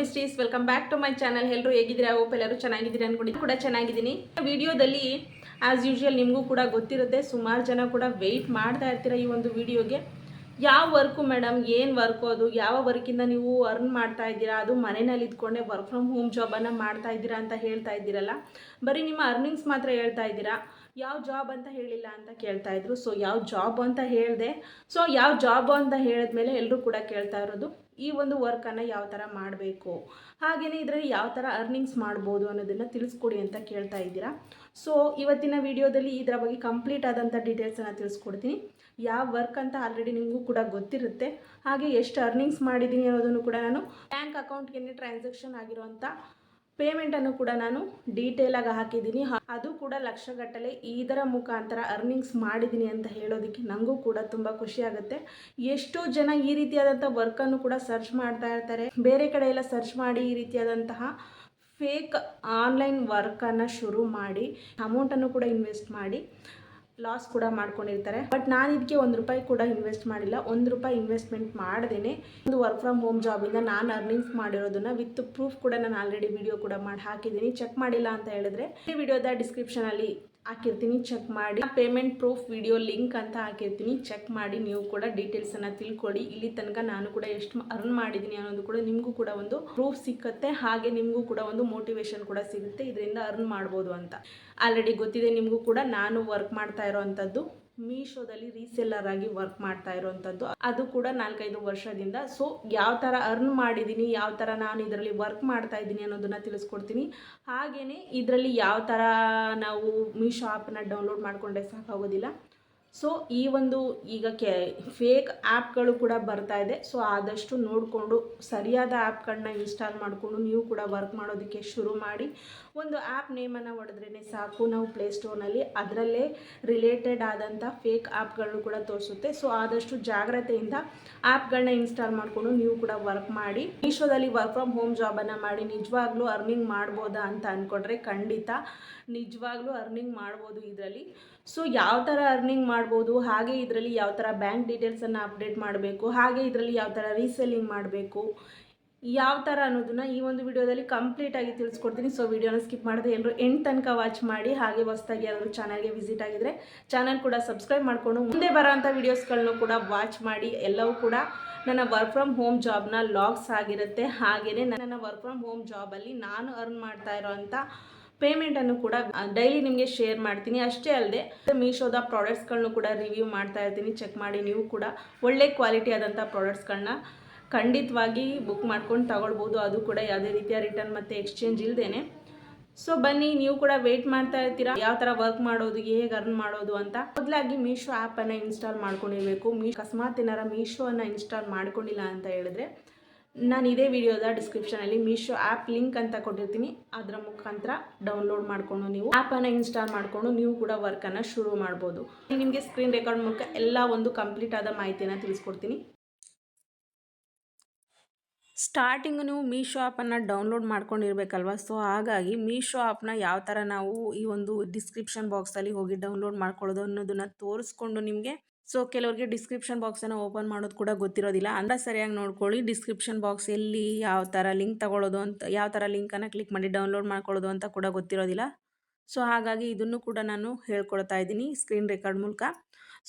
Besties welcome back to my channel ಎಲ್ಲರೂ ಹೇಗಿದ್ದೀರಾ? ಓಪ್ ಎಲ್ಲರೂ ಚೆನ್ನಾಗಿದ್ದೀರಾ ಅನ್ಕೊಂಡು ಕೂಡ ಚೆನ್ನಾಗಿದ್ದೀನಿ. ವಿಡಿಯೋದಲ್ಲಿ ಆಸ್ ಯೂಶುವಲ್ ನಿಮಗೂ ಕೂಡ ಗೊತ್ತಿರುತ್ತೆ, ಸುಮಾರು ಜನ ಕೂಡ ವೆಯ್ಟ್ ಮಾಡ್ತಾ ಇರ್ತೀರ ಈ ಒಂದು ವಿಡಿಯೋಗೆ ಯಾವ ವರ್ಕು ಮೇಡಮ್ ಏನು ವರ್ಕು ಅದು? ಯಾವ ವರ್ಕಿಂದ ನೀವು ಅರ್ನ್ ಮಾಡ್ತಾ ಇದ್ದೀರಾ? ಅದು ಮನೆಯಲ್ಲಿ ಇದ್ಕೊಂಡೆ ವರ್ಕ್ ಫ್ರಮ್ ಹೋಮ್ ಜಾಬನ್ನು ಮಾಡ್ತಾ ಇದ್ದೀರಾ ಅಂತ ಹೇಳ್ತಾ ಇದ್ದೀರಲ್ಲ. ಬರೀ ನಿಮ್ಮ ಅರ್ನಿಂಗ್ಸ್ ಮಾತ್ರ ಹೇಳ್ತಾ ಇದ್ದೀರಾ? ಯಾವ ಜಾಬ್ ಅಂತ ಹೇಳಿಲ್ಲ ಅಂತ ಕೇಳ್ತಾ ಇದ್ರು. ಸೊ ಯಾವ ಜಾಬ್ ಅಂತ ಹೇಳಿದೆ. ಸೊ ಯಾವ ಜಾಬ್ ಅಂತ ಹೇಳಿದ್ಮೇಲೆ ಎಲ್ಲರೂ ಕೂಡ ಕೇಳ್ತಾ ಇರೋದು, ಈ ಒಂದು ವರ್ಕನ್ನು ಯಾವ ಥರ ಮಾಡಬೇಕು? ಹಾಗೆಯೇ ಇದರಲ್ಲಿ ಯಾವ ಥರ ಅರ್ನಿಂಗ್ಸ್ ಮಾಡ್ಬೋದು ಅನ್ನೋದನ್ನು ತಿಳಿಸ್ಕೊಡಿ ಅಂತ ಕೇಳ್ತಾ ಇದ್ದೀರಾ? ಸೊ ಇವತ್ತಿನ ವಿಡಿಯೋದಲ್ಲಿ ಇದರ ಬಗ್ಗೆ ಕಂಪ್ಲೀಟ್ ಆದಂಥ ಡೀಟೇಲ್ಸನ್ನು ತಿಳಿಸ್ಕೊಡ್ತೀನಿ. ಯಾವ ವರ್ಕ್ ಅಂತ ಆಲ್ರೆಡಿ ನಿಮಗೂ ಕೂಡ ಗೊತ್ತಿರುತ್ತೆ. ಹಾಗೆ ಎಷ್ಟು ಅರ್ನಿಂಗ್ಸ್ ಮಾಡಿದ್ದೀನಿ ಅನ್ನೋದನ್ನು ಕೂಡ ನಾನು ಬ್ಯಾಂಕ್ ಅಕೌಂಟ್ಗೆ ಟ್ರಾನ್ಸಾಕ್ಷನ್ ಆಗಿರುವಂಥ ಪೇಮೆಂಟನ್ನು ಕೂಡ ನಾನು ಡೀಟೇಲಾಗಿ ಹಾಕಿದ್ದೀನಿ. ಅದು ಕೂಡ ಲಕ್ಷಗಟ್ಟಲೆ ಇದರ ಮುಖಾಂತರ ಅರ್ನಿಂಗ್ಸ್ ಮಾಡಿದ್ದೀನಿ ಅಂತ ಹೇಳೋದಕ್ಕೆ ನನಗೂ ಕೂಡ ತುಂಬ ಖುಷಿಯಾಗುತ್ತೆ ಎಷ್ಟೋ ಜನ ಈ ರೀತಿಯಾದಂಥ ವರ್ಕನ್ನು ಕೂಡ ಸರ್ಚ್ ಮಾಡ್ತಾ ಇರ್ತಾರೆ. ಬೇರೆ ಕಡೆ ಎಲ್ಲ ಸರ್ಚ್ ಮಾಡಿ ಈ ರೀತಿಯಾದಂತಹ ಫೇಕ್ ಆನ್ಲೈನ್ ವರ್ಕನ್ನು ಶುರು ಮಾಡಿ ಅಮೌಂಟನ್ನು ಕೂಡ ಇನ್ವೆಸ್ಟ್ ಮಾಡಿ. ಲಾಸ್ ಕೂಡ ಮಾಡ್ಕೊಂಡಿರ್ತಾರೆ. ಬಟ್ ನಾನು ಇದಕ್ಕೆ ಒಂದು ರೂಪಾಯಿ ಕೂಡ ಇನ್ವೆಸ್ಟ್ ಮಾಡಿಲ್ಲ. ಒಂದು ರೂಪಾಯಿ ಇನ್ವೆಸ್ಟ್ಮೆಂಟ್ ಮಾಡ್ದೇನೆ. ಒಂದು ವರ್ಕ್ ಫ್ರಮ್ ಹೋಮ್ ಜಾಬಿಂದ ನಾನು ಅರ್ನಿಂಗ್ಸ್ ಮಾಡಿರೋದನ್ನ ವಿತ್ ಪ್ರೂಫ್ ಕೂಡ ನಾನು ಆಲ್ರೆಡಿ ವಿಡಿಯೋ ಕೂಡ ಮಾಡಿ ಹಾಕಿದ್ದೀನಿ. ಚೆಕ್ ಮಾಡಿಲ್ಲ ಅಂತ ಹೇಳಿದ್ರೆ ಈ ವಿಡಿಯೋದ ಡಿಸ್ಕ್ರಿಪ್ಷನಲ್ಲಿ ಹಾಕಿರ್ತೀನಿ ಚೆಕ್ ಮಾಡಿ. ಪೇಮೆಂಟ್ ಪ್ರೂಫ್ ವಿಡಿಯೋ ಲಿಂಕ್ ಅಂತ ಹಾಕಿರ್ತೀನಿ ಚೆಕ್ ಮಾಡಿ. ನೀವು ಕೂಡ ಡೀಟೇಲ್ಸನ್ನು ತಿಳ್ಕೊಡಿ ಇಲ್ಲಿ ತನಕ ನಾನು ಕೂಡ ಎಷ್ಟು ಅರ್ನ್ ಮಾಡಿದ್ದೀನಿ ಅನ್ನೋದು ಕೂಡ ನಿಮಗೂ ಕೂಡ ಒಂದು ಪ್ರೂಫ್ ಸಿಕ್ಕತ್ತೆ. ಹಾಗೆ ನಿಮಗೂ ಕೂಡ ಒಂದು ಮೋಟಿವೇಶನ್ ಕೂಡ ಸಿಗುತ್ತೆ. ಇದರಿಂದ ಅರ್ನ್ ಮಾಡ್ಬೋದು ಅಂತ. ಆಲ್ರೆಡಿ ಗೊತ್ತಿದೆ, ನಿಮಗೂ ಕೂಡ ನಾನು ವರ್ಕ್ ಮಾಡ್ತಾ ಇರೋವಂಥದ್ದು ಮೀಶೋದಲ್ಲಿ ರೀಸೆಲ್ಲರ್ ಆಗಿ ವರ್ಕ್ ಮಾಡ್ತಾ ಇರೋವಂಥದ್ದು ಅದು ಕೂಡ ನಾಲ್ಕೈದು ವರ್ಷದಿಂದ. ಸೊ ಯಾವ ಥರ ಅರ್ನ್ ಮಾಡಿದ್ದೀನಿ ಯಾವ ಥರ ನಾನು ಇದರಲ್ಲಿ ವರ್ಕ್ ಮಾಡ್ತಾ ಇದ್ದೀನಿ ಅನ್ನೋದನ್ನ ತಿಳಿಸ್ಕೊಡ್ತೀನಿ. ಹಾಗೆಯೇ ಇದರಲ್ಲಿ ಯಾವ ಥರ ನಾವು ಮೀಶೋ ಆ್ಯಪನ್ನ ಡೌನ್ಲೋಡ್ ಮಾಡಿಕೊಂಡ್ರೆ ಸಾಕಾಗೋದಿಲ್ಲ. ಸೊ ಈ ಒಂದು ಈಗ ಕೆ ಫೇಕ್ ಆ್ಯಪ್ಗಳು ಕೂಡ ಬರ್ತಾ ಇದೆ. ಸೊ ಆದಷ್ಟು ನೋಡಿಕೊಂಡು ಸರಿಯಾದ ಆ್ಯಪ್ಗಳನ್ನ ಇನ್ಸ್ಟಾಲ್ ಮಾಡಿಕೊಂಡು ನೀವು ಕೂಡ ವರ್ಕ್ ಮಾಡೋದಕ್ಕೆ ಶುರು ಮಾಡಿ. ಒಂದು ಆ್ಯಪ್ ನೇಮನ್ನು ಹೊಡೆದ್ರೇ ಸಾಕು. ನಾವು ಪ್ಲೇಸ್ಟೋರ್ನಲ್ಲಿ ಅದರಲ್ಲೇ ರಿಲೇಟೆಡ್ ಆದಂಥ ಫೇಕ್ ಆ್ಯಪ್ಗಳನ್ನು ಕೂಡ ತೋರಿಸುತ್ತೆ. ಸೊ ಆದಷ್ಟು ಜಾಗ್ರತೆಯಿಂದ ಆ್ಯಪ್ಗಳನ್ನ ಇನ್ಸ್ಟಾಲ್ ಮಾಡಿಕೊಂಡು ನೀವು ಕೂಡ ವರ್ಕ್ ಮಾಡಿ. ಮೀಶೋದಲ್ಲಿ ವರ್ಕ್ ಫ್ರಮ್ ಹೋಮ್ ಜಾಬನ್ನು ಮಾಡಿ. ನಿಜವಾಗ್ಲೂ ಅರ್ನಿಂಗ್ ಮಾಡ್ಬೋದಾ ಅಂತ ಅಂದ್ಕೊಂಡ್ರೆ ಖಂಡಿತ ನಿಜವಾಗ್ಲೂ ಅರ್ನಿಂಗ್ ಮಾಡ್ಬೋದು ಇದರಲ್ಲಿ. ಸೊ ಯಾವ ಥರ ಅರ್ನಿಂಗ್ ಮಾಡ್ಬೋದು, ಹಾಗೆ ಇದರಲ್ಲಿ ಯಾವ ಥರ ಬ್ಯಾಂಕ್ ಡೀಟೇಲ್ಸನ್ನು ಅಪ್ಡೇಟ್ ಮಾಡಬೇಕು, ಹಾಗೆ ಇದರಲ್ಲಿ ಯಾವ ಥರ ರೀಸೆಲ್ಲಿಂಗ್ ಮಾಡಬೇಕು, ಯಾವ ಥರ ಅನ್ನೋದನ್ನ ಈ ಒಂದು ವಿಡಿಯೋದಲ್ಲಿ ಕಂಪ್ಲೀಟಾಗಿ ತಿಳಿಸ್ಕೊಡ್ತೀನಿ. ಸೊ ವಿಡಿಯೋನ ಸ್ಕಿಪ್ ಮಾಡದೆ ಎಲ್ಲರೂ ಎಂಟು ತನಕ ವಾಚ್ ಮಾಡಿ, ಹಾಗೆ ಹೊಸದಾಗಿ ಯಾರಾದರೂ ಚಾನಲ್ಗೆ ವಿಸಿಟ್ ಆಗಿದ್ರೆ ಚಾನಲ್ ಕೂಡ ಸಬ್ಸ್ಕ್ರೈಬ್ ಮಾಡಿಕೊಂಡು, ಮುಂದೆ ಬರೋಂಥ ವೀಡಿಯೋಸ್ಗಳನ್ನೂ ಕೂಡ ವಾಚ್ ಮಾಡಿ, ಎಲ್ಲವೂ ಕೂಡ ನನ್ನ ವರ್ಕ್ ಫ್ರಮ್ ಹೋಮ್ ಜಾಬ್ನ ಲಾಗ್ಸ್ ಆಗಿರುತ್ತೆ. ಹಾಗೆಯೇ ನನ್ನ ವರ್ಕ್ ಫ್ರಮ್ ಹೋಮ್ ಜಾಬಲ್ಲಿ ನಾನು ಅರ್ನ್ ಮಾಡ್ತಾ ಇರೋವಂಥ ಪೇಮೆಂಟನ್ನು ಕೂಡ ಡೈಲಿ ನಿಮಗೆ ಶೇರ್ ಮಾಡ್ತೀನಿ. ಅಷ್ಟೇ ಅಲ್ಲದೆ ಮೀಶೋದ ಪ್ರಾಡಕ್ಟ್ಸ್ಗಳನ್ನೂ ಕೂಡ ರಿವ್ಯೂ ಮಾಡ್ತಾ ಇರ್ತೀನಿ ಚೆಕ್ ಮಾಡಿ. ನೀವು ಕೂಡ ಒಳ್ಳೆ ಕ್ವಾಲಿಟಿ ಆದಂಥ ಪ್ರಾಡಕ್ಟ್ಸ್ಗಳನ್ನ ಖಂಡಿತವಾಗಿ ಬುಕ್ ಮಾಡ್ಕೊಂಡು ತಗೊಳ್ಬೋದು. ಅದು ಕೂಡ ಯಾವುದೇ ರೀತಿಯ ರಿಟರ್ನ್ ಮತ್ತು ಎಕ್ಸ್ಚೇಂಜ್ ಇಲ್ಲದೇನೆ ಸೊ ಬನ್ನಿ, ನೀವು ಕೂಡ ವೆಯ್ಟ್ ಮಾಡ್ತಾ ಇರ್ತೀರಾ? ಯಾವ ಥರ ವರ್ಕ್ ಮಾಡೋದು, ಹೇಗೆ ಅರ್ನ್ ಮಾಡೋದು ಅಂತ? ಮೊದಲಾಗಿ ಮೀಶೋ ಆ್ಯಪನ್ನು ಇನ್ಸ್ಟಾಲ್ ಮಾಡ್ಕೊಂಡಿರಬೇಕು. ಮೀ ಅಕಸ್ಮಾತ್ ಏನಾರ ಮೀಶೋವನ್ನು ಇನ್ಸ್ಟಾಲ್ ಮಾಡ್ಕೊಂಡಿಲ್ಲ ಅಂತ ಹೇಳಿದ್ರೆ ನಾನು ಇದೇ ವಿಡಿಯೋದ ಡಿಸ್ಕ್ರಿಪ್ಷನಲ್ಲಿ ಮೀಶೋ ಆ್ಯಪ್ ಲಿಂಕ್ ಅಂತ ಕೊಟ್ಟಿರ್ತೀನಿ. ಅದರ ಮುಖಾಂತರ ಡೌನ್ಲೋಡ್ ಮಾಡಿಕೊಂಡು ನೀವು ಆ್ಯಪನ್ನು ಇನ್ಸ್ಟಾಲ್ ಮಾಡಿಕೊಂಡು ನೀವು ಕೂಡ ವರ್ಕನ್ನು ಶುರು ಮಾಡ್ಬೋದು. ನಿಮಗೆ ಸ್ಕ್ರೀನ್ ರೆಕಾರ್ಡ್ ಮೂಲಕ ಎಲ್ಲ ಒಂದು ಕಂಪ್ಲೀಟ್ ಆದ ಮಾಹಿತಿಯನ್ನು ತಿಳಿಸ್ಕೊಡ್ತೀನಿ. ಸ್ಟಾರ್ಟಿಂಗ್ ನೀವು ಮೀಶೋ ಆ್ಯಪನ್ನು ಡೌನ್ಲೋಡ್ ಮಾಡ್ಕೊಂಡಿರ್ಬೇಕಲ್ವ? ಸೊ ಹಾಗಾಗಿ ಮೀಶೋ ಆ್ಯಪ್ನ ಯಾವ ಥರ ನಾವು ಈ ಒಂದು ಡಿಸ್ಕ್ರಿಪ್ಷನ್ ಬಾಕ್ಸಲ್ಲಿ ಹೋಗಿ ಡೌನ್ಲೋಡ್ ಮಾಡ್ಕೊಳ್ಳೋದು ಅನ್ನೋದನ್ನು ತೋರಿಸ್ಕೊಂಡು ನಿಮಗೆ ಸೊ ಕೆಲವರಿಗೆ ಡಿಸ್ಕ್ರಿಪ್ಷನ್ ಬಾಕ್ಸನ್ನು ಓಪನ್ ಮಾಡೋದು ಕೂಡ ಗೊತ್ತಿರೋದಿಲ್ಲ. ಅಂದ್ರೆ ಸರಿಯಾಗಿ ನೋಡ್ಕೊಳ್ಳಿ ಡಿಸ್ಕ್ರಿಪ್ಷನ್ ಬಾಕ್ಸ್ ಎಲ್ಲಿ ಯಾವ ಥರ ಲಿಂಕ್ ತಗೊಳ್ಳೋದು ಅಂತ, ಯಾವ ಥರ ಲಿಂಕನ್ನು ಕ್ಲಿಕ್ ಮಾಡಿ ಡೌನ್ಲೋಡ್ ಮಾಡ್ಕೊಳ್ಳೋದು ಅಂತ ಕೂಡ ಗೊತ್ತಿರೋದಿಲ್ಲ. ಸೊ ಹಾಗಾಗಿ ಇದನ್ನು ಕೂಡ ನಾನು ಹೇಳ್ಕೊಳ್ತಾ ಇದ್ದೀನಿ ಸ್ಕ್ರೀನ್ ರೆಕಾರ್ಡ್ ಮೂಲಕ.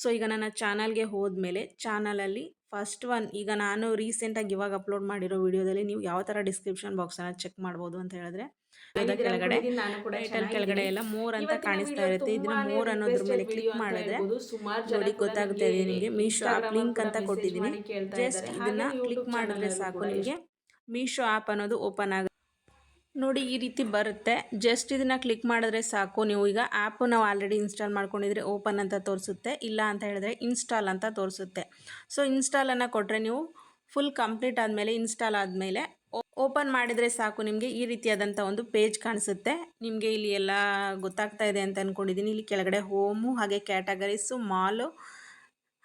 ಸೊ ಈಗ ನನ್ನ ಚಾನಲ್ಗೆ ಹೋದ್ಮೇಲೆ ಚಾನಲಲ್ಲಿ ಫಸ್ಟ್ ಒನ್ ಈಗ ನಾನು ರೀಸೆಂಟಾಗಿ ಇವಾಗ ಅಪ್ಲೋಡ್ ಮಾಡಿರೋ ವಿಡಿಯೋದಲ್ಲಿ ನೀವು ಯಾವ ಥರ ಡಿಸ್ಕ್ರಿಪ್ಷನ್ ಬಾಕ್ಸನ್ನು ಚೆಕ್ ಮಾಡ್ಬೋದು ಅಂತ ಹೇಳಿದ್ರೆ ಕೆಳಗಡೆ ಟೈಟಲ್ ಕೆಳಗಡೆ ಎಲ್ಲ ಮೋರ್ ಅಂತ ಕಾಣಿಸ್ತಾ ಇರುತ್ತೆ. ಇದನ್ನ ಮೋರ್ ಅನ್ನೋದ್ರ ಮೇಲೆ ಕ್ಲಿಕ್ ಮಾಡಿದ್ರೆ ನೋಡಿ ಗೊತ್ತಾಗುತ್ತೆ ನಿಮಗೆ ಮೀಶೋ ಆಪ್ ಲಿಂಕ್ ಅಂತ ಕೊಟ್ಟಿದ್ದೀನಿ. ಜಸ್ಟ್ ಇದನ್ನ ಕ್ಲಿಕ್ ಮಾಡಿದ್ರೆ ಸಾಕು ನಿಮಗೆ. ಮೀಶೋ ಆ್ಯಪ್ ಅನ್ನೋದು ಓಪನ್ ಆಗುತ್ತೆ ನೋಡಿ ಈ ರೀತಿ ಬರುತ್ತೆ. ಜಸ್ಟ್ ಇದನ್ನ ಕ್ಲಿಕ್ ಮಾಡಿದ್ರೆ ಸಾಕು ನೀವು. ಈಗ ಆ್ಯಪು ನಾವು ಆಲ್ರೆಡಿ ಇನ್ಸ್ಟಾಲ್ ಮಾಡ್ಕೊಂಡಿದ್ರೆ ಓಪನ್ ಅಂತ ತೋರಿಸುತ್ತೆ. ಇಲ್ಲ ಅಂತ ಹೇಳಿದ್ರೆ ಇನ್ಸ್ಟಾಲ್ ಅಂತ ತೋರಿಸುತ್ತೆ. ಸೊ ಇನ್ಸ್ಟಾಲನ್ನು ಕೊಟ್ಟರೆ ನೀವು ಫುಲ್ ಕಂಪ್ಲೀಟ್ ಆದಮೇಲೆ ಇನ್ಸ್ಟಾಲ್ ಆದಮೇಲೆ ಓಪನ್ ಮಾಡಿದರೆ ಸಾಕು, ನಿಮಗೆ ಈ ರೀತಿಯಾದಂಥ ಒಂದು ಪೇಜ್ ಕಾಣಿಸುತ್ತೆ. ನಿಮಗೆ ಇಲ್ಲಿ ಎಲ್ಲ ಗೊತ್ತಾಗ್ತಾ ಇದೆ ಅಂತ ಅಂದ್ಕೊಂಡಿದ್ದೀನಿ ಇಲ್ಲಿ ಕೆಳಗಡೆ ಹೋಮು, ಹಾಗೆ ಕ್ಯಾಟಗರೀಸು, ಮಾಲು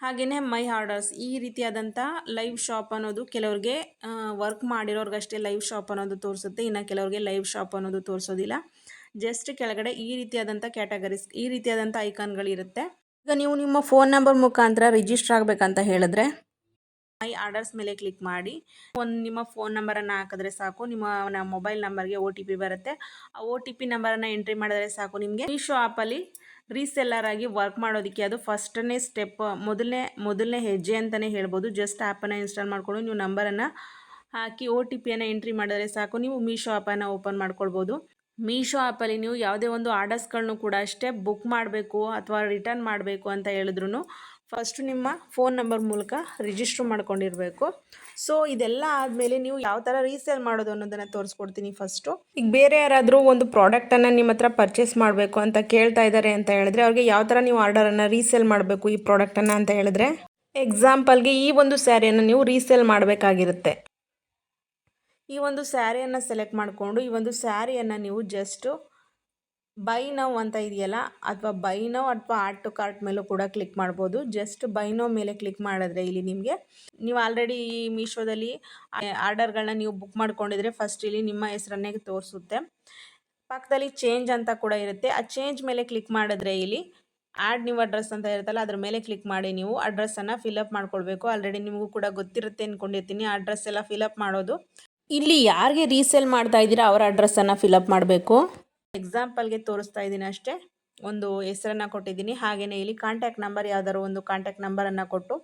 ಹಾಗೆಯೇ ಮೈ ಆರ್ಡರ್ಸ್ ಈ ರೀತಿಯಾದಂಥ ಲೈವ್ ಶಾಪ್ ಅನ್ನೋದು ಕೆಲವ್ರಿಗೆ ವರ್ಕ್ ಮಾಡಿರೋರ್ಗಷ್ಟೇ ಲೈವ್ ಶಾಪ್ ಅನ್ನೋದು ತೋರಿಸುತ್ತೆ. ಇನ್ನು ಕೆಲವ್ರಿಗೆ ಲೈವ್ ಶಾಪ್ ಅನ್ನೋದು ತೋರಿಸೋದಿಲ್ಲ. ಜಸ್ಟ್ ಕೆಳಗಡೆ ಈ ರೀತಿಯಾದಂಥ ಕ್ಯಾಟಗರೀಸ್, ಈ ರೀತಿಯಾದಂಥ ಐಕಾನ್ಗಳಿರುತ್ತೆ. ಈಗ ನೀವು ನಿಮ್ಮ ಫೋನ್ ನಂಬರ್ ಮುಖಾಂತರ ರಿಜಿಸ್ಟರ್ ಆಗಬೇಕಂತ ಹೇಳಿದ್ರೆ ಮೈ ಆರ್ಡರ್ಸ್ ಮೇಲೆ ಕ್ಲಿಕ್ ಮಾಡಿ. ಒಂದು ನಿಮ್ಮ ಫೋನ್ ನಂಬರನ್ನು ಹಾಕಿದ್ರೆ ಸಾಕು. ನಿಮ್ಮ ಮೊಬೈಲ್ ನಂಬರ್ಗೆ ಒ ಟಿ ಪಿ ಬರುತ್ತೆ. ಆ ಒ ಟಿ ಪಿ ನಂಬರನ್ನು ಎಂಟ್ರಿ ಮಾಡಿದ್ರೆ ಸಾಕು ನಿಮಗೆ. ಮೀಶೋ ಆ್ಯಪಲ್ಲಿ ರೀಸೆಲ್ಲರ್ ಆಗಿ ವರ್ಕ್ ಮಾಡೋದಕ್ಕೆ ಅದು ಫಸ್ಟನೇ ಸ್ಟೆಪ್ ಮೊದಲನೇ ಮೊದಲನೇ ಹೆಜ್ಜೆ ಅಂತಲೇ ಹೇಳ್ಬೋದು. ಜಸ್ಟ್ ಆ್ಯಪನ್ನು ಇನ್ಸ್ಟಾಲ್ ಮಾಡಿಕೊಂಡು ನೀವು ನಂಬರನ್ನು ಹಾಕಿ ಒ ಟಿ ಪಿಯನ್ನು ಎಂಟ್ರಿ ಮಾಡಿದ್ರೆ ಸಾಕು. ನೀವು ಮೀಶೋ ಆ್ಯಪನ್ನು ಓಪನ್ ಮಾಡ್ಕೊಳ್ಬೋದು. ಮೀಶೋ ಆ್ಯಪಲ್ಲಿ ನೀವು ಯಾವುದೇ ಒಂದು ಆರ್ಡರ್ಸ್ಗಳನ್ನೂ ಕೂಡ ಅಷ್ಟೇ ಬುಕ್ ಮಾಡಬೇಕು ಅಥವಾ ರಿಟರ್ನ್ ಮಾಡಬೇಕು ಅಂತ ಹೇಳಿದ್ರು ಫಸ್ಟು ನಿಮ್ಮ ಫೋನ್ ನಂಬರ್ ಮೂಲಕ ರಿಜಿಸ್ಟ್ರ್ ಮಾಡ್ಕೊಂಡಿರಬೇಕು. ಸೊ ಇದೆಲ್ಲ ಆದಮೇಲೆ ನೀವು ಯಾವ ಥರ ರೀಸೇಲ್ ಮಾಡೋದು ಅನ್ನೋದನ್ನು ತೋರಿಸ್ಕೊಡ್ತೀನಿ ಫಸ್ಟು ಈಗ ಬೇರೆ ಯಾರಾದರೂ ಒಂದು ಪ್ರಾಡಕ್ಟನ್ನು ನಿಮ್ಮ ಹತ್ರ ಪರ್ಚೇಸ್ ಮಾಡಬೇಕು ಅಂತ ಕೇಳ್ತಾ ಇದ್ದಾರೆ ಅಂತ ಹೇಳಿದ್ರೆ ಅವ್ರಿಗೆ ಯಾವ ಥರ ನೀವು ಆರ್ಡರನ್ನು ರೀಸೇಲ್ ಮಾಡಬೇಕು ಈ ಪ್ರಾಡಕ್ಟನ್ನು ಅಂತ ಹೇಳಿದ್ರೆ? ಎಕ್ಸಾಂಪಲ್ಗೆ ಈ ಒಂದು ಸ್ಯಾರಿಯನ್ನು ನೀವು ರೀಸೇಲ್ ಮಾಡಬೇಕಾಗಿರುತ್ತೆ. ಈ ಒಂದು ಸ್ಯಾರಿಯನ್ನು ಸೆಲೆಕ್ಟ್ ಮಾಡಿಕೊಂಡು ಈ ಒಂದು ಸ್ಯಾರಿಯನ್ನು ನೀವು ಜಸ್ಟು ಬೈ ನೌ ಅಂತ ಇದೆಯಲ್ಲ, ಅಥವಾ ಬೈ ನೌ ಅಥವಾ ಆಡ್ ಟು ಕಾರ್ಟ್ ಮೇಲೂ ಕೂಡ ಕ್ಲಿಕ್ ಮಾಡ್ಬೋದು. ಜಸ್ಟ್ ಬೈ ನೌ ಮೇಲೆ ಕ್ಲಿಕ್ ಮಾಡಿದ್ರೆ ಇಲ್ಲಿ ನಿಮಗೆ, ನೀವು ಆಲ್ರೆಡಿ ಈ ಮೀಶೋದಲ್ಲಿ ಆರ್ಡರ್ಗಳನ್ನ ನೀವು ಬುಕ್ ಮಾಡ್ಕೊಂಡಿದ್ರೆ ಫಸ್ಟ್ ಇಲ್ಲಿ ನಿಮ್ಮ ಹೆಸರನ್ನೇ ತೋರಿಸುತ್ತೆ. ಪಕ್ಕದಲ್ಲಿ ಚೇಂಜ್ ಅಂತ ಕೂಡ ಇರುತ್ತೆ. ಆ ಚೇಂಜ್ ಮೇಲೆ ಕ್ಲಿಕ್ ಮಾಡಿದ್ರೆ ಇಲ್ಲಿ ಆ್ಯಡ್ ನೀವು ಅಡ್ರೆಸ್ ಅಂತ ಇರುತ್ತಲ್ಲ, ಅದ್ರ ಮೇಲೆ ಕ್ಲಿಕ್ ಮಾಡಿ ನೀವು ಅಡ್ರೆಸ್ಸನ್ನು ಫಿಲಪ್ ಮಾಡ್ಕೊಳ್ಬೇಕು. ಆಲ್ರೆಡಿ ನಿಮಗೂ ಕೂಡ ಗೊತ್ತಿರುತ್ತೆ ಅಂದ್ಕೊಂಡಿರ್ತೀನಿ ಅಡ್ರೆಸ್ ಎಲ್ಲ ಫಿಲಪ್ ಮಾಡೋದು. ಇಲ್ಲಿ ಯಾರಿಗೆ ರೀಸೇಲ್ ಮಾಡ್ತಾ ಇದ್ದೀರಾ, ಅವರ ಅಡ್ರೆಸ್ಸನ್ನು ಫಿಲಪ್ ಮಾಡಬೇಕು? ಎಕ್ಸಾಂಪಲ್ಗೆ ತೋರಿಸ್ತಾ ಇದ್ದೀನಿ ಅಷ್ಟೇ. ಒಂದು ಹೆಸರನ್ನು ಕೊಟ್ಟಿದ್ದೀನಿ. ಹಾಗೆಯೇ ಇಲ್ಲಿ ಕಾಂಟ್ಯಾಕ್ಟ್ ನಂಬರ್ ಯಾವ್ದಾದ್ರು ಒಂದು ಕಾಂಟ್ಯಾಕ್ಟ್ ನಂಬರನ್ನು ಕೊಟ್ಟು.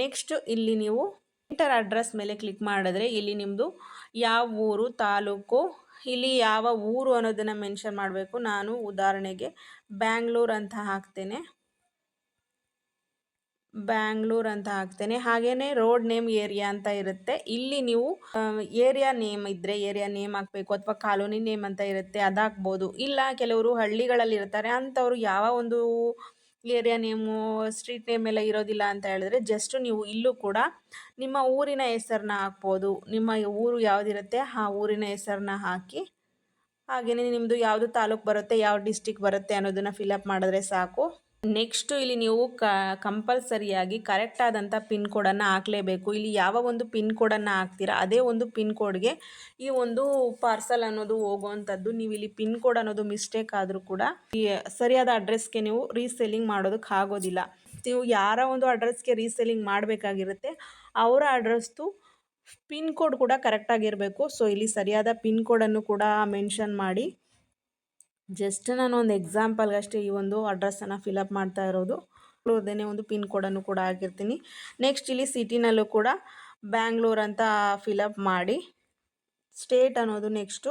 ನೆಕ್ಸ್ಟ್ ಇಲ್ಲಿ ನೀವು ಇಂಟರ್ ಅಡ್ರೆಸ್ ಮೇಲೆ ಕ್ಲಿಕ್ ಮಾಡಿದ್ರೆ ಇಲ್ಲಿ ನಿಮ್ಮದು ಯಾವ ಊರು, ತಾಲೂಕು, ಇಲ್ಲಿ ಯಾವ ಊರು ಅನ್ನೋದನ್ನು ಮೆನ್ಷನ್ ಮಾಡಬೇಕು. ನಾನು ಉದಾಹರಣೆಗೆ ಬ್ಯಾಂಗ್ಳೂರ್ ಅಂತ ಹಾಕ್ತೇನೆ. ಬ್ಯಾಂಗ್ಳೂರ್ ಅಂತ ಹಾಕ್ತೇನೆ. ಹಾಗೇನೆ ರೋಡ್ ನೇಮ್ ಏರಿಯಾ ಅಂತ ಇರುತ್ತೆ. ಇಲ್ಲಿ ನೀವು ಏರಿಯಾ ನೇಮ್ ಇದ್ದರೆ ಏರಿಯಾ ನೇಮ್ ಹಾಕ್ಬೇಕು ಅಥವಾ ಕಾಲೋನಿ ನೇಮ್ ಅಂತ ಇರುತ್ತೆ ಅದು ಇಲ್ಲ, ಕೆಲವರು ಹಳ್ಳಿಗಳಲ್ಲಿ ಇರ್ತಾರೆ. ಅಂಥವ್ರು ಯಾವ ಒಂದು ಏರಿಯಾ ನೇಮು, ಸ್ಟ್ರೀಟ್ ನೇಮ್ ಎಲ್ಲ ಇರೋದಿಲ್ಲ ಅಂತ ಹೇಳಿದ್ರೆ ಜಸ್ಟ್ ನೀವು ಇಲ್ಲೂ ಕೂಡ ನಿಮ್ಮ ಊರಿನ ಹೆಸರನ್ನ ಹಾಕ್ಬೋದು. ನಿಮ್ಮ ಊರು ಯಾವುದಿರುತ್ತೆ, ಆ ಊರಿನ ಹೆಸರನ್ನ ಹಾಕಿ ಹಾಗೆಯೇ ನಿಮ್ಮದು ಯಾವುದು ತಾಲೂಕು ಬರುತ್ತೆ, ಯಾವ ಡಿಸ್ಟಿಕ್ ಬರುತ್ತೆ ಅನ್ನೋದನ್ನು ಫಿಲಪ್ ಮಾಡಿದ್ರೆ ಸಾಕು. ನೆಕ್ಸ್ಟು ಇಲ್ಲಿ ನೀವು ಕ ಕಂಪಲ್ಸರಿಯಾಗಿ ಕರೆಕ್ಟ್ ಆದಂಥ ಪಿನ್ ಕೋಡನ್ನು ಹಾಕಲೇಬೇಕು. ಇಲ್ಲಿ ಯಾವ ಒಂದು ಪಿನ್ ಕೋಡನ್ನು ಹಾಕ್ತೀರಾ, ಅದೇ ಒಂದು ಪಿನ್ ಕೋಡ್ಗೆ ಈ ಒಂದು ಪಾರ್ಸಲ್ ಅನ್ನೋದು ಹೋಗುವಂಥದ್ದು. ನೀವು ಇಲ್ಲಿ ಪಿನ್ ಕೋಡ್ ಅನ್ನೋದು ಮಿಸ್ಟೇಕ್ ಆದರೂ ಕೂಡ ಈ ಸರಿಯಾದ ಅಡ್ರೆಸ್ಗೆ ನೀವು ರೀಸೇಲಿಂಗ್ ಮಾಡೋದಕ್ಕೆ ಆಗೋದಿಲ್ಲ. ನೀವು ಯಾರ ಒಂದು ಅಡ್ರೆಸ್ಗೆ ರೀಸೇಲಿಂಗ್ ಮಾಡಬೇಕಾಗಿರುತ್ತೆ, ಅವರ ಅಡ್ರೆಸ್ದು ಪಿನ್ ಕೋಡ್ ಕೂಡ ಕರೆಕ್ಟಾಗಿರಬೇಕು ಸೊ ಇಲ್ಲಿ ಸರಿಯಾದ ಪಿನ್ ಕೋಡನ್ನು ಕೂಡ ಮೆನ್ಷನ್ ಮಾಡಿ. ಜಸ್ಟ್ ನಾನು ಒಂದು ಎಕ್ಸಾಂಪಲ್ಗಷ್ಟೇ ಈ ಒಂದು ಅಡ್ರೆಸ್ಸನ್ನು ಫಿಲಪ್ ಮಾಡ್ತಾ ಇರೋದು. ಅದೇನೆ ಒಂದು ಪಿನ್ ಕೋಡನ್ನು ಕೂಡ ಹಾಕಿರ್ತೀನಿ. ನೆಕ್ಸ್ಟ್ ಇಲ್ಲಿ ಸಿಟಿನಲ್ಲೂ ಕೂಡ ಬ್ಯಾಂಗ್ಳೂರ್ ಅಂತ ಫಿಲಪ್ ಮಾಡಿ ಸ್ಟೇಟ್ ಅನ್ನೋದು ನೆಕ್ಸ್ಟು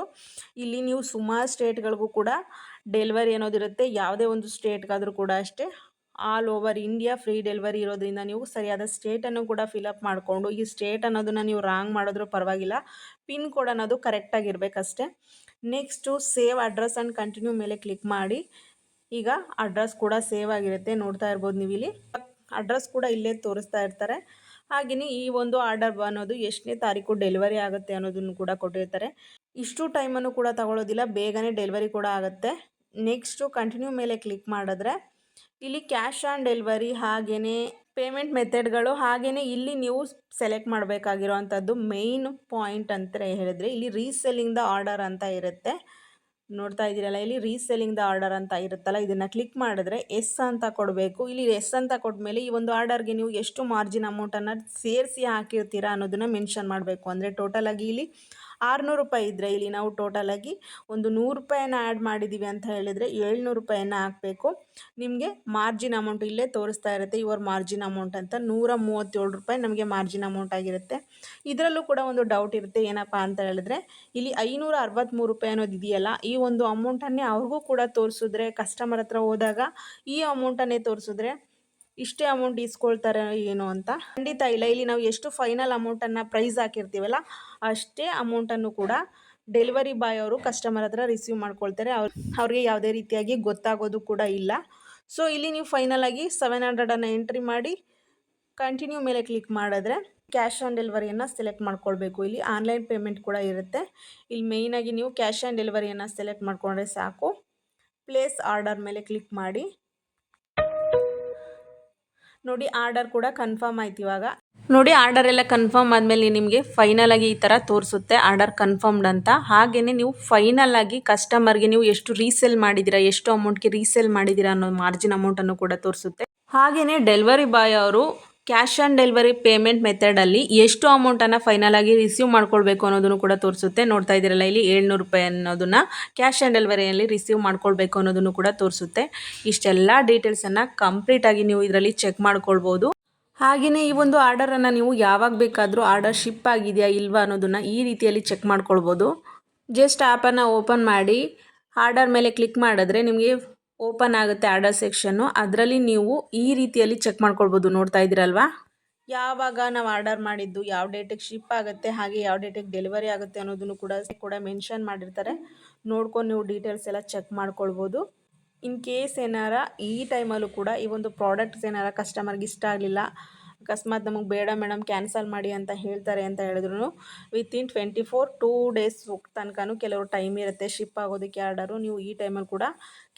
ಇಲ್ಲಿ ನೀವು ಸುಮಾರು ಸ್ಟೇಟ್ಗಳಿಗೂ ಕೂಡ ಡೆಲಿವರಿ ಅನ್ನೋದಿರುತ್ತೆ. ಯಾವುದೇ ಒಂದು ಸ್ಟೇಟ್ಗಾದರೂ ಕೂಡ ಅಷ್ಟೇ. All over India free delivery ಇರೋದ್ರಿಂದ ನೀವು ಸರಿಯಾದ ಸ್ಟೇಟನ್ನು ಕೂಡ ಫಿಲಪ್ ಮಾಡಿಕೊಂಡು, ಈ ಸ್ಟೇಟ್ ಅನ್ನೋದನ್ನು ನೀವು ರಾಂಗ್ ಮಾಡಿದ್ರೂ ಪರವಾಗಿಲ್ಲ ಪಿನ್ ಕೋಡ್ ಅನ್ನೋದು ಕರೆಕ್ಟಾಗಿರ್ಬೇಕಷ್ಟೇ next save address and continue ಮೇಲೆ ಕ್ಲಿಕ್ ಮಾಡಿ. ಈಗ ಅಡ್ರೆಸ್ ಕೂಡ ಸೇವ್ ಆಗಿರುತ್ತೆ, ನೋಡ್ತಾ ಇರ್ಬೋದು ನೀವು ಇಲ್ಲಿ ಅಡ್ರೆಸ್ ಕೂಡ ಇಲ್ಲೇ ತೋರಿಸ್ತಾ ಇರ್ತಾರೆ. ಹಾಗೆಯೇ ಈ ಒಂದು ಆರ್ಡರ್ ಅನ್ನೋದು ಎಷ್ಟನೇ ತಾರೀಕು ಡೆಲಿವರಿ ಆಗುತ್ತೆ ಅನ್ನೋದನ್ನು ಕೂಡ ಕೊಟ್ಟಿರ್ತಾರೆ. ಇಷ್ಟು ಟೈಮನ್ನು ಕೂಡ ತಗೊಳ್ಳೋದಿಲ್ಲ ಬೇಗನೆ ಡೆಲಿವರಿ ಕೂಡ ಆಗುತ್ತೆ. ನೆಕ್ಸ್ಟು ಕಂಟಿನ್ಯೂ ಮೇಲೆ ಕ್ಲಿಕ್ ಮಾಡಿದ್ರೆ ಇಲ್ಲಿ ಕ್ಯಾಶ್ ಆನ್ ಡೆಲಿವರಿ ಹಾಗೆಯೇ ಪೇಮೆಂಟ್ ಮೆಥಡ್ಗಳು ಹಾಗೆಯೇ ಇಲ್ಲಿ ನೀವು ಸೆಲೆಕ್ಟ್ ಮಾಡಬೇಕಾಗಿರೋವಂಥದ್ದು ಮೇಯ್ನ್ ಪಾಯಿಂಟ್ ಅಂತ ಹೇಳಿದ್ರೆ ಇಲ್ಲಿ ರೀಸೆಲ್ಲಿಂಗ್ ದ ಆರ್ಡರ್ ಅಂತ ಇರುತ್ತೆ. ನೋಡ್ತಾ ಇದ್ದೀರಲ್ಲ, ಇಲ್ಲಿ ರೀಸೆಲ್ಲಿಂಗ್ ದ ಆರ್ಡರ್ ಅಂತ ಇರುತ್ತಲ್ಲ, ಇದನ್ನು ಕ್ಲಿಕ್ ಮಾಡಿದ್ರೆ ಎಸ್ ಅಂತ ಕೊಡಬೇಕು. ಇಲ್ಲಿ ಎಸ್ ಅಂತ ಕೊಟ್ಮೇಲೆ ಈ ಒಂದು ಆರ್ಡರ್ಗೆ ನೀವು ಎಷ್ಟು ಮಾರ್ಜಿನ್ ಅಮೌಂಟನ್ನು ಸೇರಿಸಿ ಹಾಕಿರ್ತೀರಾ ಅನ್ನೋದನ್ನು ಮೆನ್ಷನ್ ಮಾಡಬೇಕು. ಅಂದರೆ ಟೋಟಲಾಗಿ ಇಲ್ಲಿ ಆರುನೂರು ರೂಪಾಯಿ ಇದ್ದರೆ ಇಲ್ಲಿ ನಾವು ಟೋಟಲಾಗಿ ಒಂದು ನೂರು ರೂಪಾಯಿನ ಆ್ಯಡ್ ಮಾಡಿದ್ದೀವಿ ಅಂತ ಹೇಳಿದರೆ ಏಳ್ನೂರು ರೂಪಾಯಿಯನ್ನು ಹಾಕಬೇಕು. ನಿಮಗೆ ಮಾರ್ಜಿನ್ ಅಮೌಂಟ್ ಇಲ್ಲೇ ತೋರಿಸ್ತಾ ಇರುತ್ತೆ ಯುವರ್ ಮಾರ್ಜಿನ್ ಅಮೌಂಟ್ ಅಂತ. ನೂರ ಮೂವತ್ತೇಳು ರೂಪಾಯಿ ನಮಗೆ ಮಾರ್ಜಿನ್ ಅಮೌಂಟ್ ಆಗಿರುತ್ತೆ. ಇದರಲ್ಲೂ ಕೂಡ ಒಂದು ಡೌಟ್ ಇರುತ್ತೆ, ಏನಪ್ಪ ಅಂತ ಹೇಳಿದ್ರೆ, ಇಲ್ಲಿ ಐನೂರ ಅರವತ್ತ್ಮೂರು ರೂಪಾಯಿ ಅನ್ನೋದು ಇದೆಯಲ್ಲ, ಈ ಒಂದು ಅಮೌಂಟನ್ನೇ ಅವ್ರಿಗೂ ಕೂಡ ತೋರಿಸಿದ್ರೆ ಕಸ್ಟಮರ್ ಹತ್ರ ಹೋದಾಗ ಈ ಅಮೌಂಟನ್ನೇ ತೋರಿಸಿದ್ರೆ ಇಷ್ಟೇ ಅಮೌಂಟ್ ಇಸ್ಕೊಳ್ತಾರೆ ಏನು ಅಂತ. ಖಂಡಿತ ಇಲ್ಲ. ಇಲ್ಲಿ ನಾವು ಎಷ್ಟು ಫೈನಲ್ ಅಮೌಂಟನ್ನು ಪ್ರೈಸ್ ಹಾಕಿರ್ತೀವಲ್ಲ, ಅಷ್ಟೇ ಅಮೌಂಟನ್ನು ಕೂಡ ಡೆಲಿವರಿ ಬಾಯ್ ಅವರು ಕಸ್ಟಮರ್ ಹತ್ರ ರಿಸೀವ್ ಮಾಡ್ಕೊಳ್ತಾರೆ. ಅವ್ರು, ಅವ್ರಿಗೆ ಯಾವುದೇ ರೀತಿಯಾಗಿ ಗೊತ್ತಾಗೋದು ಕೂಡ ಇಲ್ಲ. ಸೊ ಇಲ್ಲಿ ನೀವು ಫೈನಲಾಗಿ ಸೆವೆನ್ ಹಂಡ್ರೆಡನ್ನು ಎಂಟ್ರಿ ಮಾಡಿ ಕಂಟಿನ್ಯೂ ಮೇಲೆ ಕ್ಲಿಕ್ ಮಾಡಿದ್ರೆ ಕ್ಯಾಶ್ ಆನ್ ಡೆಲಿವರಿಯನ್ನು ಸೆಲೆಕ್ಟ್ ಮಾಡ್ಕೊಳ್ಬೇಕು. ಇಲ್ಲಿ ಆನ್ಲೈನ್ ಪೇಮೆಂಟ್ ಕೂಡ ಇರುತ್ತೆ. ಇಲ್ಲಿ ಮೇಯ್ನಾಗಿ ನೀವು ಕ್ಯಾಶ್ ಆನ್ ಡೆಲಿವರಿಯನ್ನು ಸೆಲೆಕ್ಟ್ ಮಾಡಿಕೊಂಡ್ರೆ ಸಾಕು. ಪ್ಲೇಸ್ ಆರ್ಡರ್ ಮೇಲೆ ಕ್ಲಿಕ್ ಮಾಡಿ. ನೋಡಿ ಆರ್ಡರ್ ಕೂಡ ಕನ್ಫರ್ಮ್ ಆಯ್ತು ಇವಾಗ. ನೋಡಿ ಆರ್ಡರ್ ಎಲ್ಲ ಕನ್ಫರ್ಮ್ ಆದಮೇಲೆ ನಿಮಗೆ ಫೈನಲ್ ಆಗಿ ಈ ಥರ ತೋರಿಸುತ್ತೆ ಆರ್ಡರ್ ಕನ್ಫರ್ಮ್ಡ್ ಅಂತ. ಹಾಗೆಯೇ ನೀವು ಫೈನಲ್ ಆಗಿ ಕಸ್ಟಮರ್ಗೆ ನೀವು ಎಷ್ಟು ರೀಸೇಲ್ ಮಾಡಿದಿರಾ ಎಷ್ಟು ಅಮೌಂಟ್ಗೆ ರೀಸೇಲ್ ಮಾಡಿದಿರಾ ಅನ್ನೋ ಮಾರ್ಜಿನ್ ಅಮೌಂಟನ್ನು ಕೂಡ ತೋರಿಸುತ್ತೆ. ಹಾಗೆಯೇ ಡೆಲಿವರಿ ಬಾಯ್ ಅವರು ಕ್ಯಾಶ್ ಆನ್ ಡೆಲಿವರಿ ಪೇಮೆಂಟ್ ಮೆಥಡಲ್ಲಿ ಎಷ್ಟು ಅಮೌಂಟನ್ನು ಫೈನಲ್ ಆಗಿ ರಿಸೀವ್ ಮಾಡ್ಕೊಳ್ಬೇಕು ಅನ್ನೋದನ್ನು ಕೂಡ ತೋರಿಸುತ್ತೆ. ನೋಡ್ತಾ ಇದ್ದೀರಲ್ಲ, ಇಲ್ಲಿ ಏಳ್ನೂರು ರೂಪಾಯಿ ಅನ್ನೋದನ್ನು ಕ್ಯಾಶ್ ಆನ್ ಡೆಲಿವರಿಯಲ್ಲಿ ರಿಸೀವ್ ಮಾಡ್ಕೊಳ್ಬೇಕು ಅನ್ನೋದನ್ನು ಕೂಡ ತೋರಿಸುತ್ತೆ. ಇಷ್ಟೆಲ್ಲ ಡೀಟೇಲ್ಸನ್ನು ಕಂಪ್ಲೀಟಾಗಿ ನೀವು ಇದರಲ್ಲಿ ಚೆಕ್ ಮಾಡ್ಕೊಳ್ಬೋದು. ಹಾಗೆಯೇ ಈ ಒಂದು ಆರ್ಡರನ್ನು ನೀವು ಯಾವಾಗ ಬೇಕಾದರೂ ಆರ್ಡರ್ ಶಿಪ್ ಆಗಿದೆಯಾ ಇಲ್ವಾ ಅನ್ನೋದನ್ನು ಈ ರೀತಿಯಲ್ಲಿ ಚೆಕ್ ಮಾಡ್ಕೊಳ್ಬೋದು. ಜಸ್ಟ್ ಆ್ಯಪನ್ನು ಓಪನ್ ಮಾಡಿ ಆರ್ಡರ್ ಮೇಲೆ ಕ್ಲಿಕ್ ಮಾಡಿದ್ರೆ ನಿಮಗೆ ಓಪನ್ ಆಗುತ್ತೆ ಆರ್ಡರ್ ಸೆಕ್ಷನ್ನು. ಅದರಲ್ಲಿ ನೀವು ಈ ರೀತಿಯಲ್ಲಿ ಚೆಕ್ ಮಾಡ್ಕೊಳ್ಬೋದು. ನೋಡ್ತಾ ಇದ್ದೀರಲ್ವಾ? ಯಾವಾಗ ನಾವು ಆರ್ಡರ್ ಮಾಡಿದ್ದು, ಯಾವ ಡೇಟಿಗೆ ಶಿಪ್ ಆಗುತ್ತೆ, ಹಾಗೆ ಯಾವ ಡೇಟಿಗೆ ಡೆಲಿವರಿ ಆಗುತ್ತೆ ಅನ್ನೋದನ್ನು ಕೂಡ ಕೂಡ ಮೆನ್ಷನ್ ಮಾಡಿರ್ತಾರೆ. ನೋಡ್ಕೊಂಡು ನೀವು ಡೀಟೇಲ್ಸ್ ಎಲ್ಲ ಚೆಕ್ ಮಾಡ್ಕೊಳ್ಬೋದು. ಇನ್ ಕೇಸ್ ಏನಾರ ಈ ಟೈಮಲ್ಲೂ ಕೂಡ ಈ ಒಂದು ಪ್ರಾಡಕ್ಟ್ಸ್ ಏನಾರ ಕಸ್ಟಮರ್ಗೆ ಇಷ್ಟ ಆಗಲಿಲ್ಲ ಅಕಸ್ಮಾತ್ ನಮಗೆ ಬೇಡ ಮೇಡಮ್, ಕ್ಯಾನ್ಸಲ್ ಮಾಡಿ ಅಂತ ಹೇಳ್ತಾರೆ ಅಂತ ಹೇಳಿದ್ರು in twenty four to days ತನಕನೂ ಕೆಲವರು ಟೈಮ್ ಇರುತ್ತೆ ಶಿಪ್ ಆಗೋದಕ್ಕೆ ಆರ್ಡರು ನೀವು ಈ ಟೈಮಲ್ಲಿ ಕೂಡ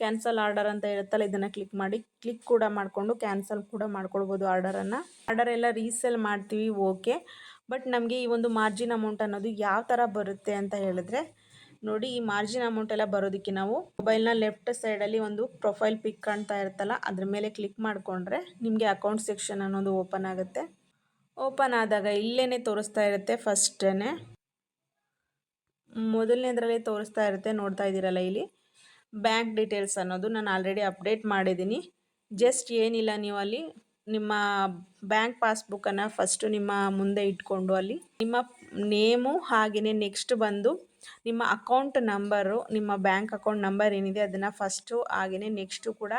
ಕ್ಯಾನ್ಸಲ್ ಆರ್ಡರ್ ಅಂತ ಇರುತ್ತಲ್ಲ, ಇದನ್ನು ಕ್ಲಿಕ್ ಮಾಡಿ ಕ್ಲಿಕ್ ಕೂಡ ಮಾಡಿಕೊಂಡು ಕ್ಯಾನ್ಸಲ್ ಕೂಡ ಮಾಡ್ಕೊಳ್ಬೋದು ಆರ್ಡರನ್ನು ಆರ್ಡರ್ ಎಲ್ಲ ರೀಸೇಲ್ ಮಾಡ್ತೀವಿ ಓಕೆ ಬಟ್ ನಮಗೆ ಈ ಒಂದು ಮಾರ್ಜಿನ್ ಅಮೌಂಟ್ ಅನ್ನೋದು ಯಾವ ಥರ ಬರುತ್ತೆ ಅಂತ ಹೇಳಿದ್ರೆ ನೋಡಿ ಈ ಮಾರ್ಜಿನ್ ಅಮೌಂಟ್ ಎಲ್ಲ ಬರೋದಕ್ಕೆ ನಾವು ಮೊಬೈಲ್ನ ಲೆಫ್ಟ್ ಸೈಡಲ್ಲಿ ಒಂದು ಪ್ರೊಫೈಲ್ ಪಿಕ್ ಕಾಣ್ತಾ ಇರುತ್ತಲ್ಲ, ಅದ್ರ ಮೇಲೆ ಕ್ಲಿಕ್ ಮಾಡಿಕೊಂಡ್ರೆ ನಿಮಗೆ ಅಕೌಂಟ್ ಸೆಕ್ಷನ್ ಅನ್ನೋದು ಓಪನ್ ಆಗುತ್ತೆ. ಓಪನ್ ಆದಾಗ ಇಲ್ಲೇ ತೋರಿಸ್ತಾ ಇರುತ್ತೆ ಫಸ್ಟೇ ಮೊದಲನೇದ್ರಲ್ಲಿ ತೋರಿಸ್ತಾ ಇರುತ್ತೆ, ನೋಡ್ತಾ ಇದ್ದೀರಲ್ಲ ಇಲ್ಲಿ. ಬ್ಯಾಂಕ್ ಡೀಟೇಲ್ಸ್ ಅನ್ನೋದು ನಾನು ಆಲ್ರೆಡಿ ಅಪ್ಡೇಟ್ ಮಾಡಿದ್ದೀನಿ. ಜಸ್ಟ್ ಏನಿಲ್ಲ ನೀವು ಅಲ್ಲಿ, ನಿಮ್ಮ ಬ್ಯಾಂಕ್ ಪಾಸ್ಬುಕ್ಕನ್ನು ಫಸ್ಟು ನಿಮ್ಮ ಮುಂದೆ ಇಟ್ಕೊಂಡು ಅಲ್ಲಿ, ನಿಮ್ಮ ನೇಮು ಹಾಗೆಯೇ ನೆಕ್ಸ್ಟ್ ಬಂದು ನಿಮ್ಮ ಅಕೌಂಟ್ ನಂಬರು, ನಿಮ್ಮ ಬ್ಯಾಂಕ್ ಅಕೌಂಟ್ ನಂಬರ್ ಏನಿದೆ ಅದನ್ನು ಫಸ್ಟು ಹಾಗೆಯೇ ನೆಕ್ಸ್ಟು ಕೂಡ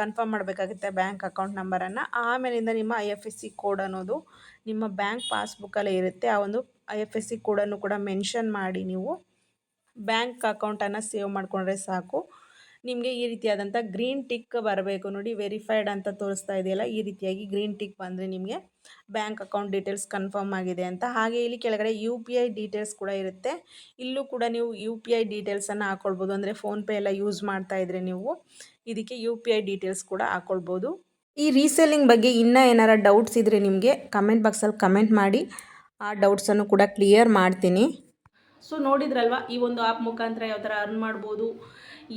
ಕನ್ಫರ್ಮ್ ಮಾಡಬೇಕಾಗುತ್ತೆ ಬ್ಯಾಂಕ್ ಅಕೌಂಟ್ ನಂಬರನ್ನು. ಆಮೇಲಿಂದ ನಿಮ್ಮ I F S C code ಅನ್ನೋದು ನಿಮ್ಮ ಬ್ಯಾಂಕ್ ಪಾಸ್ಬುಕ್ಕಲ್ಲೇ ಇರುತ್ತೆ. ಆ ಒಂದು ಐ ಎಫ್ ಎಸ್ ಸಿ ಕೋಡನ್ನು ಕೂಡ ಮೆನ್ಷನ್ ಮಾಡಿ ನೀವು ಬ್ಯಾಂಕ್ ಅಕೌಂಟನ್ನು ಸೇವ್ ಮಾಡಿಕೊಂಡ್ರೆ ಸಾಕು. ನಿಮಗೆ ಈ ರೀತಿಯಾದಂಥ ಗ್ರೀನ್ ಟಿಕ್ ಬರಬೇಕು ನೋಡಿ ವೆರಿಫೈಡ್ ಅಂತ ತೋರಿಸ್ತಾ ಇದೆಯಲ್ಲ, ಈ ರೀತಿಯಾಗಿ ಗ್ರೀನ್ ಟಿಕ್ ಬಂದರೆ ನಿಮಗೆ ಬ್ಯಾಂಕ್ ಅಕೌಂಟ್ ಡೀಟೇಲ್ಸ್ ಕನ್ಫರ್ಮ್ ಆಗಿದೆ ಅಂತ. ಹಾಗೆ ಇಲ್ಲಿ ಕೆಳಗಡೆ ಯು ಪಿ ಐ ಡೀಟೇಲ್ಸ್ ಕೂಡ ಇರುತ್ತೆ. ಇಲ್ಲೂ ಕೂಡ ನೀವು ಯು ಪಿ ಐ ಡೀಟೇಲ್ಸನ್ನು ಹಾಕ್ಕೊಳ್ಬೋದು ಅಂದರೆ ಫೋನ್ಪೇ ಎಲ್ಲ ಯೂಸ್ ಮಾಡ್ತಾ ಇದ್ರೆ ನೀವು ಇದಕ್ಕೆ ಯು ಪಿ ಐ ಡೀಟೇಲ್ಸ್ ಕೂಡ ಹಾಕ್ಕೊಳ್ಬೋದು ಈ ರೀಸೇಲಿಂಗ್ ಬಗ್ಗೆ ಇನ್ನೂ ಏನಾರ ಡೌಟ್ಸ್ ಇದ್ದರೆ ನಿಮಗೆ ಕಮೆಂಟ್ ಬಾಕ್ಸಲ್ಲಿ ಕಮೆಂಟ್ ಮಾಡಿ. ಆ ಡೌಟ್ಸನ್ನು ಕೂಡ ಕ್ಲಿಯರ್ ಮಾಡ್ತೀನಿ. ಸೊ ನೋಡಿದ್ರಲ್ವ? ಈ ಒಂದು ಆ್ಯಪ್ ಮುಖಾಂತರ ಯಾವ ಥರ ಅರ್ನ್ ಮಾಡ್ಬೋದು,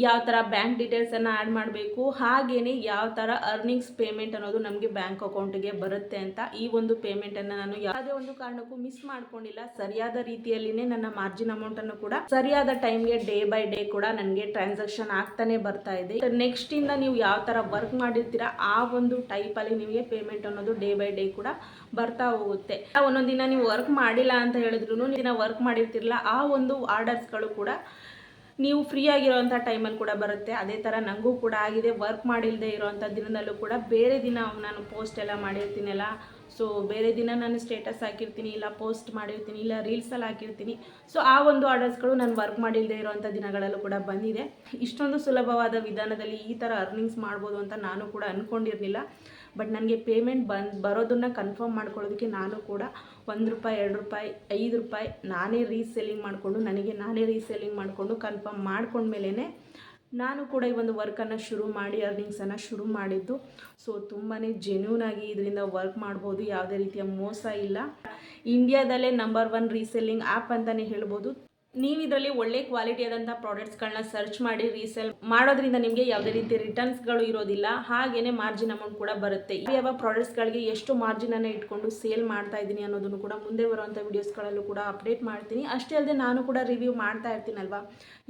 ಯಾವ ಥರ ಬ್ಯಾಂಕ್ ಡೀಟೇಲ್ಸನ್ನು ಆ್ಯಡ್ ಮಾಡಬೇಕು ಹಾಗೆಯೇ ಯಾವ ಥರ ಅರ್ನಿಂಗ್ಸ್ ಪೇಮೆಂಟ್ ಅನ್ನೋದು ನಮಗೆ ಬ್ಯಾಂಕ್ ಅಕೌಂಟಿಗೆ ಬರುತ್ತೆ ಅಂತ ಈ ಒಂದು ಪೇಮೆಂಟನ್ನು ನಾನು ಯಾವುದೇ ಒಂದು ಕಾರಣಕ್ಕೂ ಮಿಸ್ ಮಾಡ್ಕೊಂಡಿಲ್ಲ. ಸರಿಯಾದ ರೀತಿಯಲ್ಲಿನೇ ನನ್ನ ಮಾರ್ಜಿನ್ ಅಮೌಂಟನ್ನು ಕೂಡ, ಸರಿಯಾದ ಟೈಮ್ಗೆ ಡೇ ಬೈ ಡೇ ಕೂಡ ನನಗೆ ಟ್ರಾನ್ಸಾಕ್ಷನ್ ಆಗ್ತಾನೆ ಬರ್ತಾ ಇದೆ. ನೆಕ್ಸ್ಟ್ ಇಂದ ನೀವು ಯಾವ ಥರ ವರ್ಕ್ ಮಾಡಿರ್ತೀರಾ, ಆ ಒಂದು ಟೈಪಲ್ಲಿ ನಿಮಗೆ ಪೇಮೆಂಟ್ ಅನ್ನೋದು ಡೇ ಬೈ ಡೇ ಕೂಡ ಬರ್ತಾ ಹೋಗುತ್ತೆ. ಒಂದೊಂದು ದಿನ ನೀವು ವರ್ಕ್ ಮಾಡಿಲ್ಲ ಅಂತ ಹೇಳಿದ್ರು ದಿನ ವರ್ಕ್ ಮಾಡಿರ್ತಿರಲ್ಲ ಆ ಒಂದು ಆರ್ಡರ್ಸ್ಗಳು ಕೂಡ ನೀವು ಫ್ರೀ ಆಗಿರೋವಂಥ ಟೈಮಲ್ಲಿ ಕೂಡ ಬರುತ್ತೆ. ಅದೇ ಥರ ನನಗೂ ಕೂಡ ಆಗಿದೆ. ವರ್ಕ್ ಮಾಡಿಲ್ಲದೆ ಇರೋವಂಥ ದಿನದಲ್ಲೂ ಕೂಡ ಬೇರೆ ದಿನ ನಾನು ಪೋಸ್ಟ್ ಎಲ್ಲ ಮಾಡಿರ್ತೀನಲ್ಲ. ಸೊ, ಬೇರೆ ದಿನ ನಾನು ಸ್ಟೇಟಸ್ ಹಾಕಿರ್ತೀನಿ, ಇಲ್ಲ ಪೋಸ್ಟ್ ಮಾಡಿರ್ತೀನಿ, ಇಲ್ಲ ರೀಲ್ಸಲ್ಲಿ ಹಾಕಿರ್ತೀನಿ. ಸೊ, ಆ ಒಂದು ಆರ್ಡರ್ಸ್ಗಳು ನಾನು ವರ್ಕ್ ಮಾಡಿಲ್ಲದೆ ಇರೋವಂಥ ದಿನಗಳಲ್ಲೂ ಕೂಡ ಬಂದಿದೆ. ಇಷ್ಟೊಂದು ಸುಲಭವಾದ ವಿಧಾನದಲ್ಲಿ ಈ ಥರ ಅರ್ನಿಂಗ್ಸ್ ಮಾಡ್ಬೋದು ಅಂತ ನಾನು ಕೂಡ ಅಂದ್ಕೊಂಡಿರಲಿಲ್ಲ ಬಟ್, ನನಗೆ ಪೇಮೆಂಟ್ ಬಂದು ಬರೋದನ್ನು ಕನ್ಫರ್ಮ್ ಮಾಡ್ಕೊಳ್ಳೋದಕ್ಕೆ ನಾನು ಕೂಡ ಒಂದು ರೂಪಾಯಿ, ಎರಡು ರೂಪಾಯಿ, ಐದು ರೂಪಾಯಿ ನಾನೇ ರೀಸೇಲಿಂಗ್ ಮಾಡಿಕೊಂಡು, ನನಗೆ ನಾನೇ ರೀಸೇಲಿಂಗ್ ಮಾಡಿಕೊಂಡು ಕನ್ಫರ್ಮ್ ಮಾಡ್ಕೊಂಡ್ಮೇಲೇ ನಾನು ಕೂಡ ಈ ಒಂದು ವರ್ಕನ್ನು ಶುರು ಮಾಡಿ ಅರ್ನಿಂಗ್ಸನ್ನು ಶುರು ಮಾಡಿದ್ದು. ಸೊ ತುಂಬಾ ಜೆನ್ಯೂನಾಗಿ ಇದರಿಂದ ವರ್ಕ್ ಮಾಡ್ಬೋದು, ಯಾವುದೇ ರೀತಿಯ ಮೋಸ ಇಲ್ಲ. ಇಂಡಿಯಾದಲ್ಲೇ ನಂಬರ್ ಒನ್ ರೀಸೆಲ್ಲಿಂಗ್ ಆ್ಯಪ್ ಅಂತಲೇ ಹೇಳ್ಬೋದು. ನೀವು ಇದರಲ್ಲಿ ಒಳ್ಳೆ ಕ್ವಾಲಿಟಿ ಆದಂಥ ಪ್ರಾಡಕ್ಟ್ಸ್ಗಳನ್ನ ಸರ್ಚ್ ಮಾಡಿ ರೀಸೇಲ್ ಮಾಡೋದ್ರಿಂದ ನಿಮಗೆ ಯಾವುದೇ ರೀತಿ ರಿಟರ್ನ್ಸ್ಗಳು ಇರೋದಿಲ್ಲ. ಹಾಗೇನೆ ಮಾರ್ಜಿನ್ ಅಮೌಂಟ್ ಕೂಡ ಬರುತ್ತೆ. ಯಾವ ಪ್ರಾಡಕ್ಟ್ಸ್ಗಳಿಗೆ ಎಷ್ಟು ಮಾರ್ಜಿನನ್ನು ಇಟ್ಕೊಂಡು ಸೇಲ್ ಮಾಡ್ತಾ ಇದ್ದೀನಿ ಅನ್ನೋದನ್ನು ಕೂಡ ಮುಂದೆ ಬರುವಂಥ ವೀಡಿಯೋಸ್ಗಳಲ್ಲೂ ಕೂಡ ಅಪ್ಡೇಟ್ ಮಾಡ್ತೀನಿ. ಅಷ್ಟೇ ಅಲ್ಲದೆ ನಾನು ಕೂಡ ರಿವ್ಯೂ ಮಾಡ್ತಾ ಇರ್ತೀನಲ್ವಾ?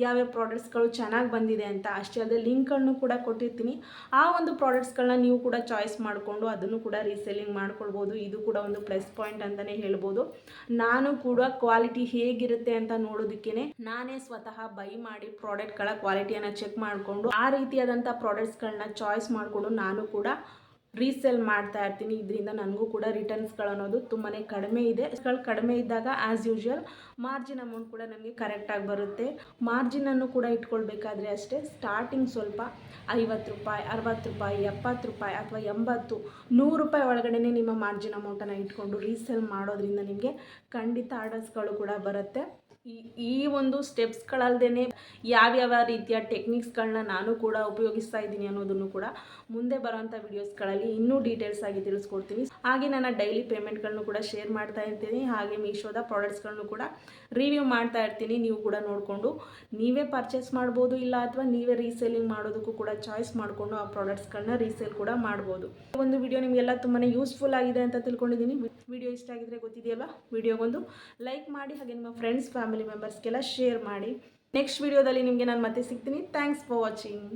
ಯಾವ್ಯಾವ ಪ್ರಾಡಕ್ಟ್ಸ್ಗಳು ಚೆನ್ನಾಗಿ ಬಂದಿದೆ ಅಂತ ಅಷ್ಟೇ ಅಲ್ಲದೆ ಲಿಂಕನ್ನು ಕೂಡ ಕೊಟ್ಟಿರ್ತೀನಿ. ಆ ಒಂದು ಪ್ರಾಡಕ್ಟ್ಸ್ಗಳನ್ನ ನೀವು ಕೂಡ ಚಾಯ್ಸ್ ಮಾಡಿಕೊಂಡು ಅದನ್ನು ಕೂಡ ರೀಸೇಲಿಂಗ್ ಮಾಡ್ಕೊಳ್ಬೋದು. ಇದು ಕೂಡ ಒಂದು ಪ್ಲಸ್ ಪಾಯಿಂಟ್ ಅಂತಲೇ ಹೇಳ್ಬೋದು. ನಾನು ಕೂಡ ಕ್ವಾಲಿಟಿ ಹೇಗಿರುತ್ತೆ ಅಂತ ನೋಡೋದು ಅದಕ್ಕೇನೆ ನಾನೇ ಸ್ವತಃ ಬೈ ಮಾಡಿ ಪ್ರಾಡಕ್ಟ್ಗಳ ಕ್ವಾಲಿಟಿಯನ್ನು ಚೆಕ್ ಮಾಡಿಕೊಂಡು ಆ ರೀತಿಯಾದಂಥ ಪ್ರಾಡಕ್ಟ್ಸ್ಗಳನ್ನ ಚಾಯ್ಸ್ ಮಾಡಿಕೊಂಡು ನಾನು ಕೂಡ ರೀಸೇಲ್ ಮಾಡ್ತಾ ಇರ್ತೀನಿ. ಇದರಿಂದ ನನಗೂ ಕೂಡ ರಿಟರ್ನ್ಸ್ಗಳು ಅನ್ನೋದು ತುಂಬಾ ಕಡಿಮೆ ಇದೆ. ಕಡಿಮೆ ಇದ್ದಾಗ ಆ್ಯಸ್ ಯೂಶುವಲ್ ಮಾರ್ಜಿನ್ ಅಮೌಂಟ್ ಕೂಡ ನನಗೆ ಕರೆಕ್ಟಾಗಿ ಬರುತ್ತೆ. ಮಾರ್ಜಿನನ್ನು ಕೂಡ ಇಟ್ಕೊಳ್ಬೇಕಾದ್ರೆ ಅಷ್ಟೇ ಸ್ಟಾರ್ಟಿಂಗ್ ಸ್ವಲ್ಪ ಐವತ್ತು ರೂಪಾಯಿ, ಅರವತ್ತು ರೂಪಾಯಿ, ಎಪ್ಪತ್ತು ರೂಪಾಯಿ ಅಥವಾ ಎಂಬತ್ತು, ನೂರು ರೂಪಾಯಿ ಒಳಗಡೆ ನಿಮ್ಮ ಮಾರ್ಜಿನ್ ಅಮೌಂಟನ್ನು ಇಟ್ಕೊಂಡು ರೀಸೇಲ್ ಮಾಡೋದ್ರಿಂದ ನಿಮಗೆ ಖಂಡಿತ ಆರ್ಡರ್ಸ್ಗಳು ಕೂಡ ಬರುತ್ತೆ. ಈ ಈ ಒಂದು ಸ್ಟೆಪ್ಸ್ಗಳಲ್ಲದೆ ಯಾವ್ಯಾವ ರೀತಿಯ ಟೆಕ್ನಿಕ್ಸ್ಗಳನ್ನ ನಾನು ಕೂಡ ಉಪಯೋಗಿಸ್ತಾ ಇದ್ದೀನಿ ಅನ್ನೋದನ್ನು ಕೂಡ ಮುಂದೆ ಬರೋವಂಥ ವೀಡಿಯೋಸ್ಗಳಲ್ಲಿ ಇನ್ನೂ ಡೀಟೇಲ್ಸ್ ಆಗಿ ತಿಳಿಸ್ಕೊಡ್ತೀನಿ ಹಾಗೆ ನನ್ನ ಡೈಲಿ ಪೇಮೆಂಟ್ಗಳನ್ನು ಕೂಡ ಶೇರ್ ಮಾಡ್ತಾ ಇರ್ತೀನಿ. ಹಾಗೆ ಮೀಶೋದ ಪ್ರಾಡಕ್ಟ್ಸ್ಗಳನ್ನು ಕೂಡ ರಿವ್ಯೂ ಮಾಡ್ತಾ ಇರ್ತೀನಿ. ನೀವು ಕೂಡ ನೋಡಿಕೊಂಡು ನೀವೇ ಪರ್ಚೇಸ್ ಮಾಡ್ಬೋದು ಇಲ್ಲ ಅಥವಾ ನೀವೇ ರೀಸೇಲಿಂಗ್ ಮಾಡೋದಕ್ಕೂ ಕೂಡ ಚಾಯ್ಸ್ ಮಾಡಿಕೊಂಡು ಆ ಪ್ರಾಡಕ್ಟ್ಸ್ಗಳನ್ನ ರೀಸೇಲ್ ಕೂಡ ಮಾಡ್ಬೋದು. ಈ ಒಂದು ವಿಡಿಯೋ ನಿಮಗೆಲ್ಲ ತುಂಬಾ ಯೂಸ್ಫುಲ್ ಆಗಿದೆ ಅಂತ ತಿಳ್ಕೊಂಡಿದ್ದೀನಿ. ವಿಡಿಯೋ ಇಷ್ಟ ಆಗಿದ್ರೆ ಗೊತ್ತಿದೆಯಲ್ಲ ವಿಡಿಯೋಗೊಂದು ಲೈಕ್ ಮಾಡಿ ಹಾಗೆ ನಿಮ್ಮ ಫ್ರೆಂಡ್ಸ್ ಫ್ಯಾಮಿಲಿ ಮೆಂಬರ್ಸ್ಗೆಲ್ಲ ಶೇರ್ ಮಾಡಿ. ನೆಕ್ಸ್ಟ್ ವಿಡಿಯೋದಲ್ಲಿ ನಿಮಗೆ ನಾನು ಮತ್ತೆ ಸಿಗ್ತೀನಿ. Thanks for watching